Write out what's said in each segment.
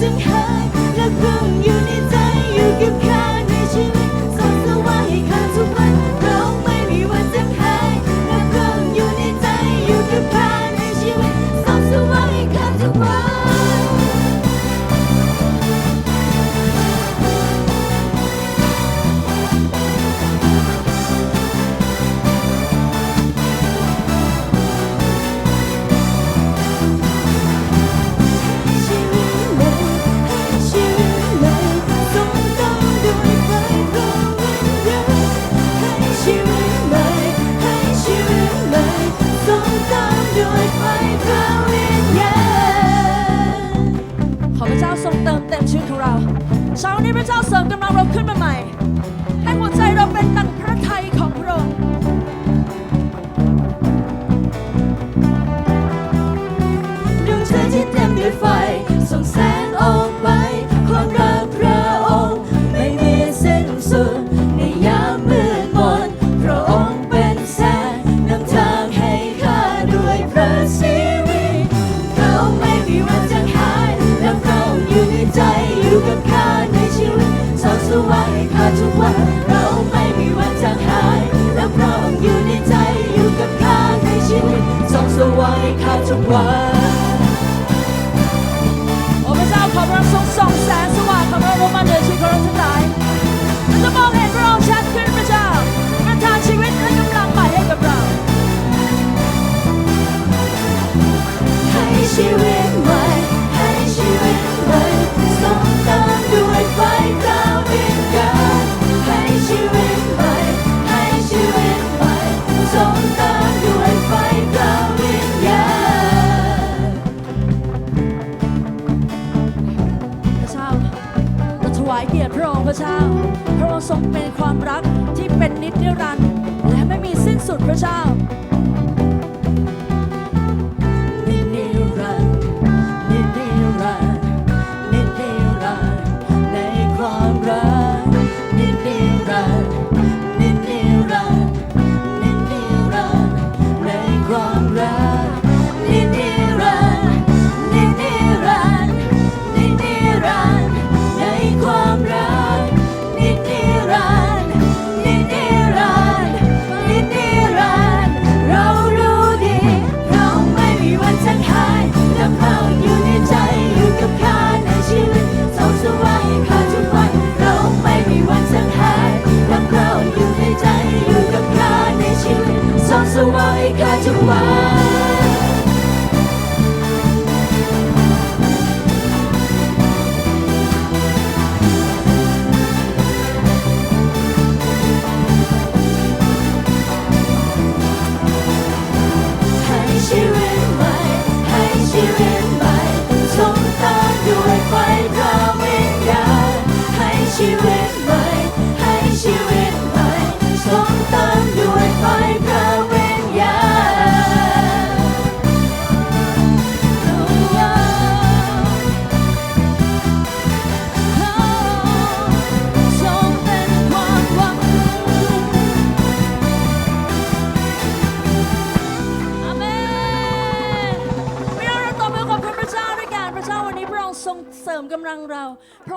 จึงหายและรู้ ขอพระเจ้าทรงเติมเต็มชีวิตของเราเช้านี้พระเจ้าเสริมกำลังเราขึ้นมาใหม่ ให้หัวใจเราเป็นดังพระทยของพระองค์ดวงใจที่เต็มด้วยไฟส่องแสงออกไป กับข้าในชีวิตสอนสว่างให้ข้าทุกวัน เราไม่มีวันจางหาย และพระองอยู่ในใจอยู่กับข้าในชีวิตสอนสว่างให้ข้าทุกวัน ทรงเป็นความรักที่เป็นนิจนิรันดร์และไม่มีสิ้นสุดพระเจ้า Zawai Katawai ชีวิต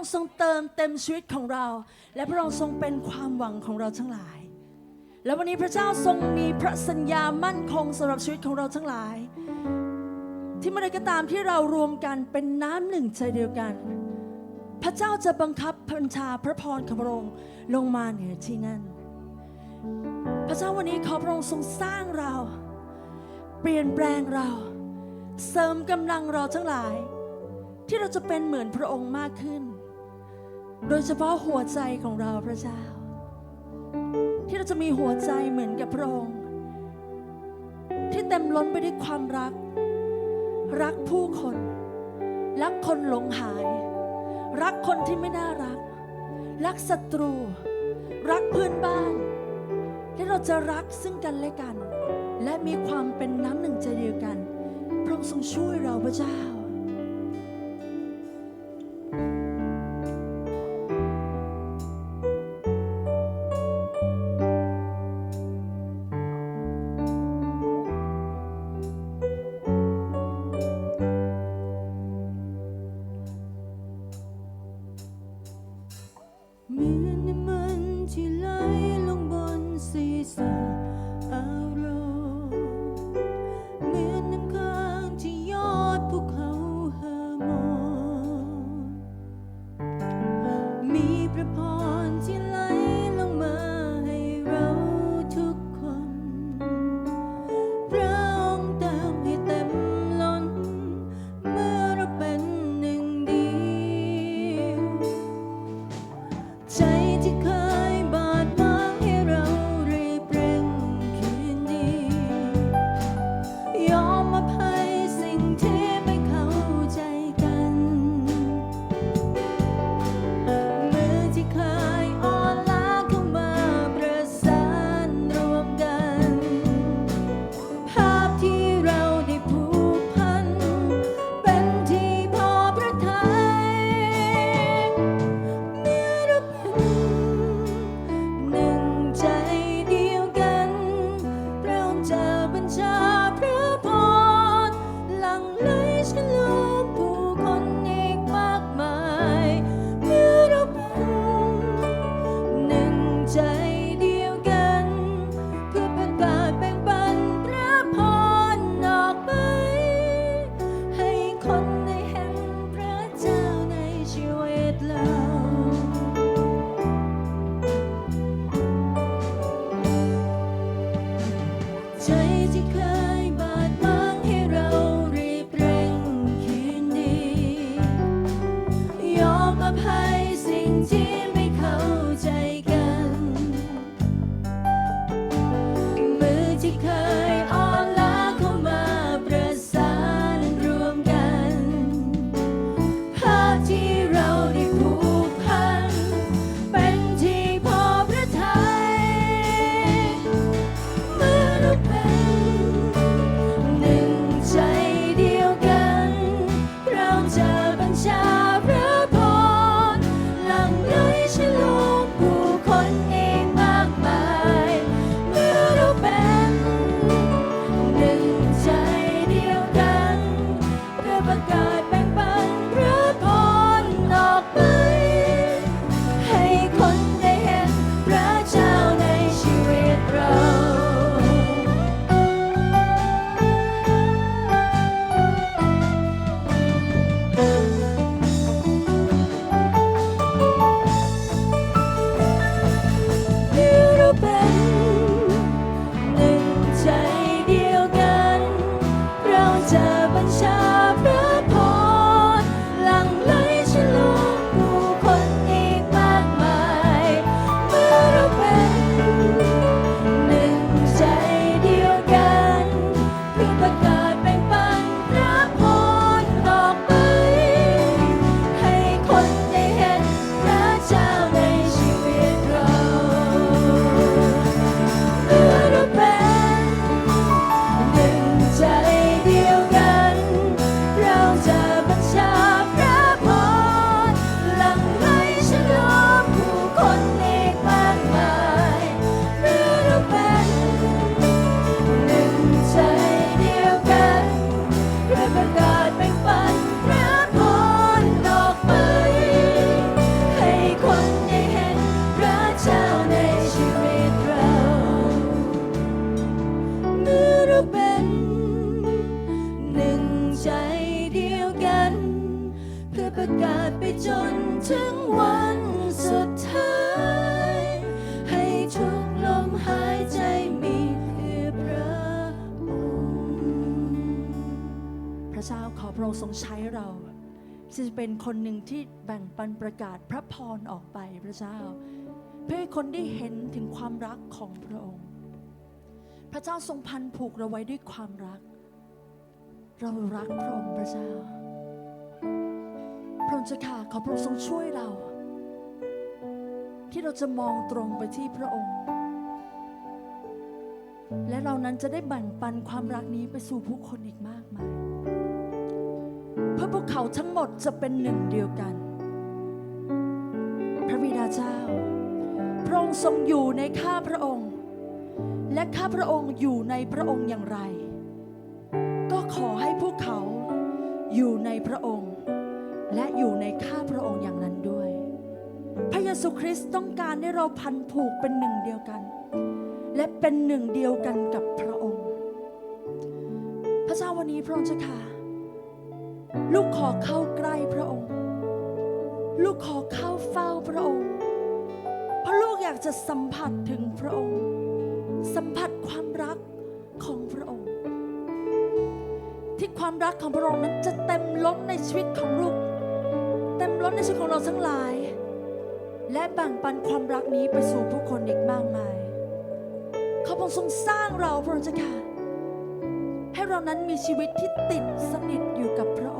องค์ทรงเติมเต็มชีวิตของเรา และพระองค์ทรงเป็นความหวังของเราทั้งหลาย และวันนี้พระเจ้าทรงมีพระสัญญามั่นคงสำหรับชีวิตของเราทั้งหลาย ที่เมื่อใดก็ตามที่เรารวมกันเป็นน้ำหนึ่งใจเดียวกัน พระเจ้าจะบังคับบัญชาพระพรของพระองค์ลงมาเหนือที่นั่น พระเจ้าวันนี้ขอพระองค์ทรงสร้างเรา เปลี่ยนแปลงเรา เสริมกำลังเราทั้งหลายที่เราจะเป็นเหมือนพระองค์มากขึ้น โดยเฉพาะหัวใจของเราพระเจ้า ที่เราจะมีหัวใจเหมือนกับพระองค์ ที่เต็มล้นไปด้วยความรัก รักผู้คน รักคนหลงหาย รักคนที่ไม่น่ารัก รักศัตรู รักเพื่อนบ้าน และเราจะรักซึ่งกันและกัน และมีความเป็นน้ำหนึ่งใจเดียวกัน พระองค์ทรงช่วยเราพระเจ้า ระอพระองค์ทรงใช้เราที่จะเป็นคนหนึ่งที่แบ่งปันประกาศพระพรออกไปพระเจ้า เพื่อให้คนได้เห็นถึงความรักของพระองค์ พระเจ้าทรงพันผูกเราไว้ด้วยความรัก เรารักพระองค์พระเจ้า พระองค์จ้าค่ะขอพระองค์ทรงช่วยเรา ที่เราจะมองตรงไปที่พระองค์ และเรานั้นจะได้แบ่งปันความรักนี้ไปสู่ผู้คนอีกมากมาย เพื่อพวกเขาทั้งหมดจะเป็นหนึ่งเดียวกัน พระบิดาเจ้า พระองค์ทรงอยู่ในข้าพระองค์ และข้าพระองค์อยู่ในพระองค์อย่างไร ก็ขอให้พวกเขาอยู่ในพระองค์ และอยู่ในข้าพระองค์อย่างนั้นด้วย พระเยซูคริสต์ต้องการให้เราพันผูกเป็นหนึ่งเดียวกัน และเป็นหนึ่งเดียวกันกับพระองค์ พระเจ้าวันนี้พระองค์เจ้าค่ะ ลูกขอเข้าใกล้พระองค์ ลูกขอเข้าเฝ้าพระองค์ เพราะลูกอยากจะสัมผัสถึงพระองค์ สัมผัสความรักของพระองค์ ที่ความรักของพระองค์นั้นจะเต็มล้นในชีวิตของลูก เต็มล้นในชีวิตของเราทั้งหลาย และแบ่งปันความรักนี้ไปสู่ผู้คนอีกมากมายเขาพระองค์ทรงสร้างเราพระองค์เจ้าค่ะให้เรานั้นมีชีวิตที่ติดสนิทอยู่กับพระองค์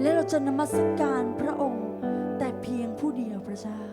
และเราจะนมัสการพระองค์แต่เพียงผู้เดียวพระเจ้า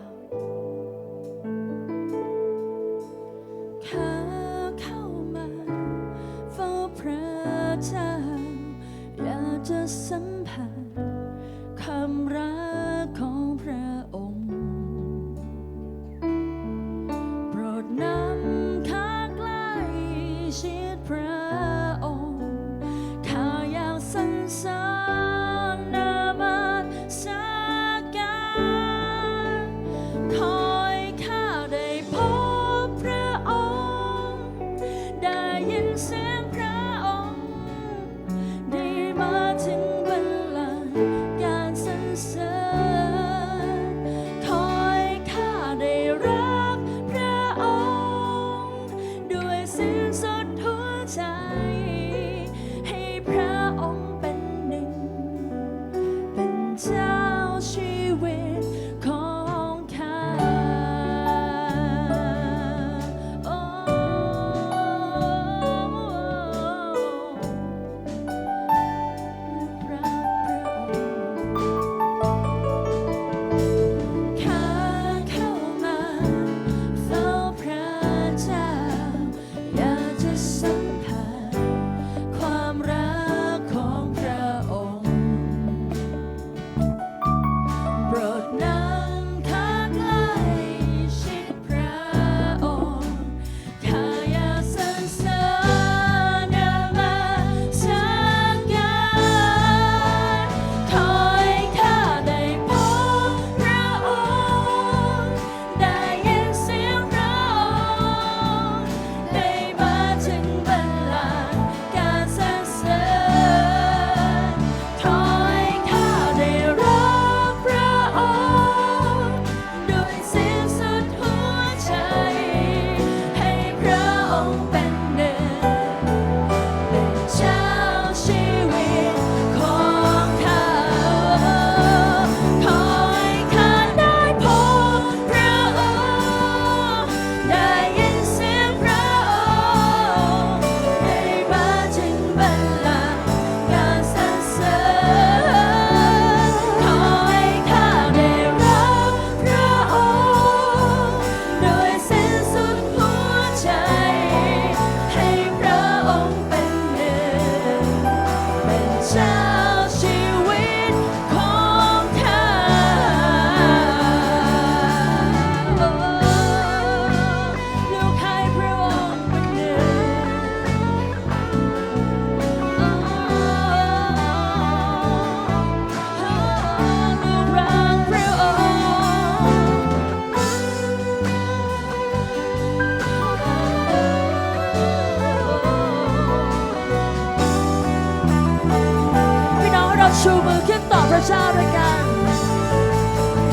ชูมือขึ้นต่อพระเจ้าด้วยกัน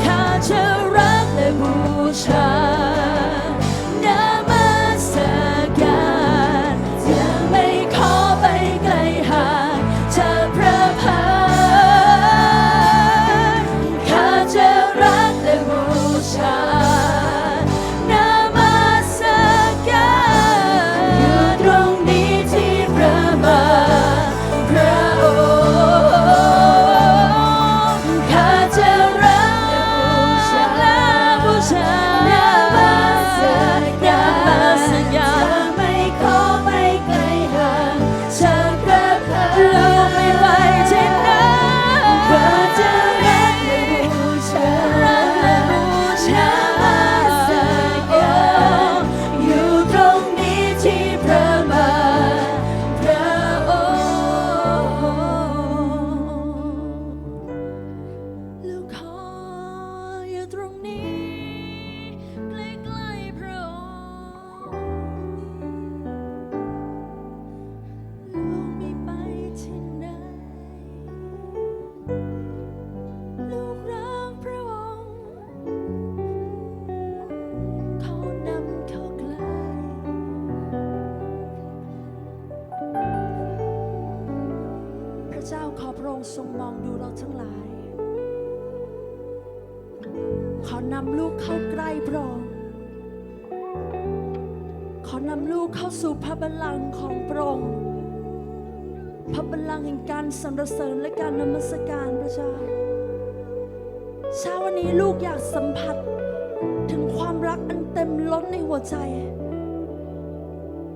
ข้าจะรักและบูชา เจ้าขอพระองค์ทรงมองดูเราทั้งหลาย ขอนำลูกเข้าใกล้พระองค์ขอนำลูกเข้าสู่พระบัลลังก์ของพระองค์พระบัลลังก์แห่งการสรรเสริญและการนมัสการพระเจ้าเช้าวันนี้ลูกอยากสัมผัสถึงความรักอันเต็มล้นในหัวใจ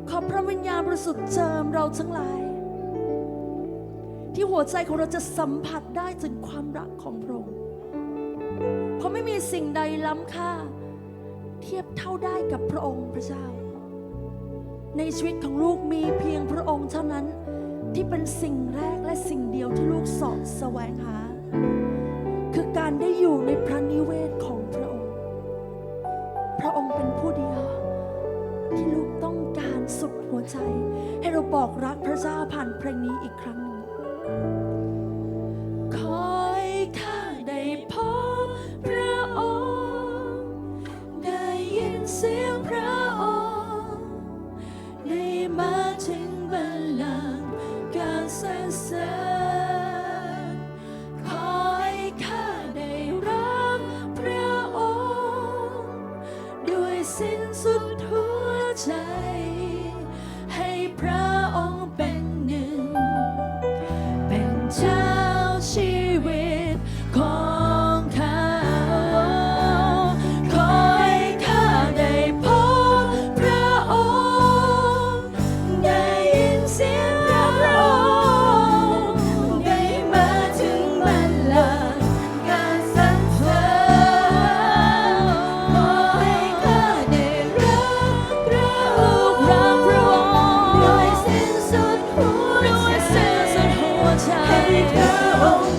ขอพระวิญญาณบริสุทธิ์เจิมเราทั้งหลาย ที่หัวใจของเราจะสัมผัสได้ถึงความรักของพระองค์เพราะไม่มีสิ่งใดล้ำค่า เทียบเท่าได้กับพระองค์พระเจ้า ในชีวิตของลูกมีเพียงพระองค์เท่านั้นที่เป็นสิ่งแรกและสิ่งเดียวที่ลูกสอบแสวงหา คือการได้อยู่ในพระนิเวศของพระองค์ พระองค์เป็นผู้เดียว ที่ลูกต้องการสุดหัวใจ ให้เราบอกรักพระเจ้าผ่านเพลงนี้อีกครั้ง ห ใ